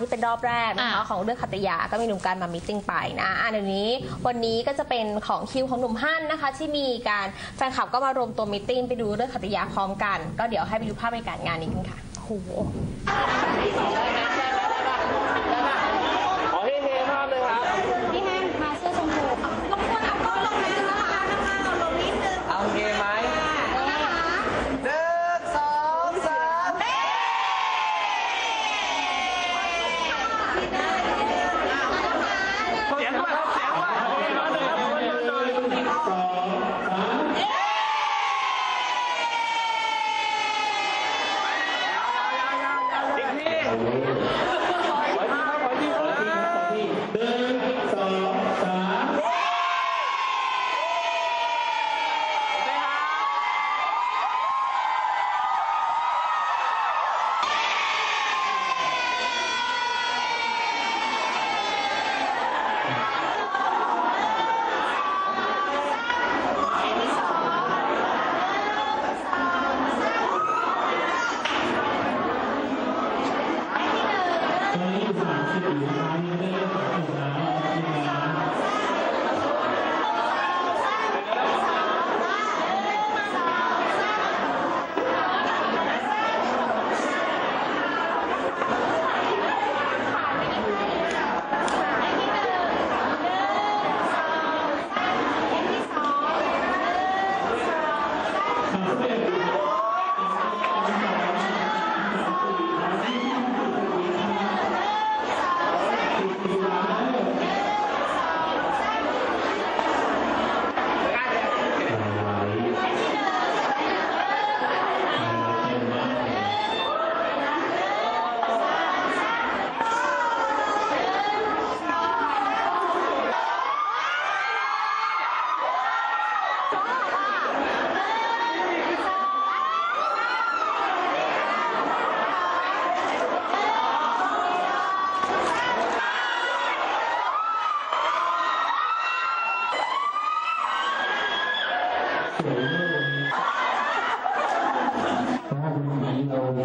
ที่เป็นรอบแรกนะคะอะของเรื่องขัตยาก็มีหนุ่มการมามิทติ้งไปนะอะเดี๋ยวนี้วันนี้ก็จะเป็นของคิวของหนุ่มฮั่นนะคะ ที่มีการแฟนคลับก็มารวมตัวมิทติ้งไปดูเรื่องขัตยาพร้อมกัน ก็เดี๋ยวให้ไปดูภาพบรรยากาศงานนี้กันค่ะโอ้โห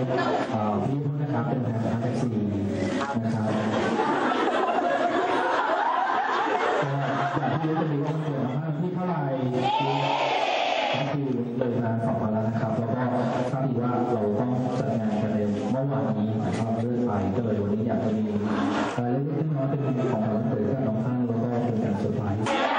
พี่พูดนะครับเป็นทางการแท็กซี่นะครับก็อยากที่จะมีวันเกิดมาที่เท่าไหร่ก็คือเลยมาสองวันแล้วนะครับ แล้วก็ทราบดีว่าเราต้องจัดงานกันในเมื่อวานนี้หมายความเลื่อนไปก็เลยวันนี้อยากจะมีอะไรเล็กๆน้อยเป็นของขวัญเกิดกับน้องข้างแล้วก็เป็นการเซอร์ไพรส์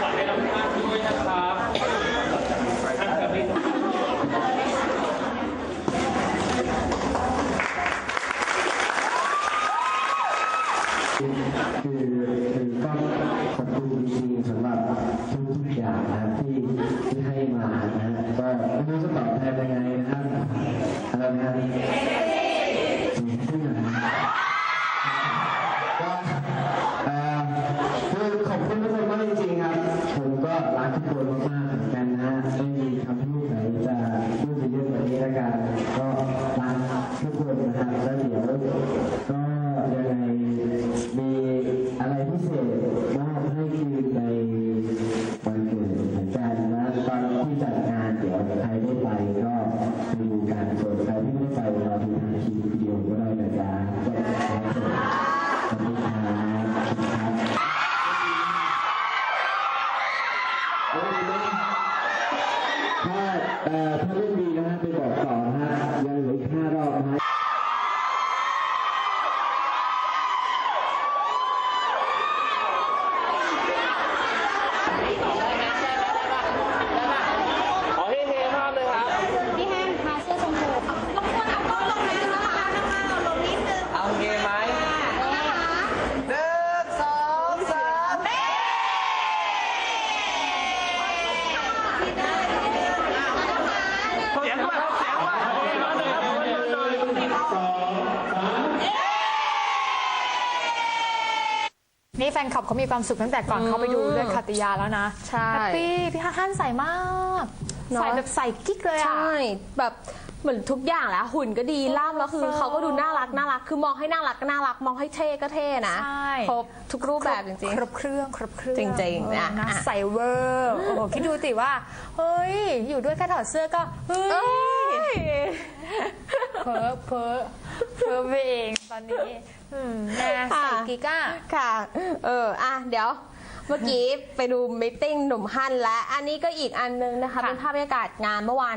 ขวัญให้น้องท่านด้วยนะครับท่านกับพี่คือคือก็ขอบคุณจริงๆสำหรับทุกทุกอย่างนะครับที่ที่ให้มานะฮะก็ไม่รู้จะตอบแทนยังไงนะครับอะไรนะครับ ฟนคลับเขามีความสุขตั้งแต่ก่อนเขาไปดูเรื่องคาติยาแล้วนะใช่แฮปปี้พี่ฮั่นใส่มากเนอะใส่แบบใส่กิ๊กเลยอะใช่แบบเหมือนทุกอย่างแล้วหุ่นก็ดีล่ามแล้วคือเออเขาก็ดูน่ารักน่ารักคือมองให้น่ารักก็น่ารักมองให้เท่ก็เท่นะใช่ครบทุกรูปแบบจริงครบเครื่องครบเครื่องจริงๆเอออะนะอะใส่เวอร์โอ้โหคิดดูสิว่าเฮ้ยอยู่ด้วยแค่ถอดเสื้อก็เฮ้ๆเอ้ยยเพ้อเพ้อ เพ้อไปเองตอนนี้อืมนะใส่กิ๊กอะค่ะ เออ อะ เดี๋ยว เมื่อกี้ไปดูมิทติ้งหนุ่มฮั่นและ อันนี้ก็อีกอันนึงนะคะ ค่ะ เป็นภาพบรรยากาศงานเมื่อวาน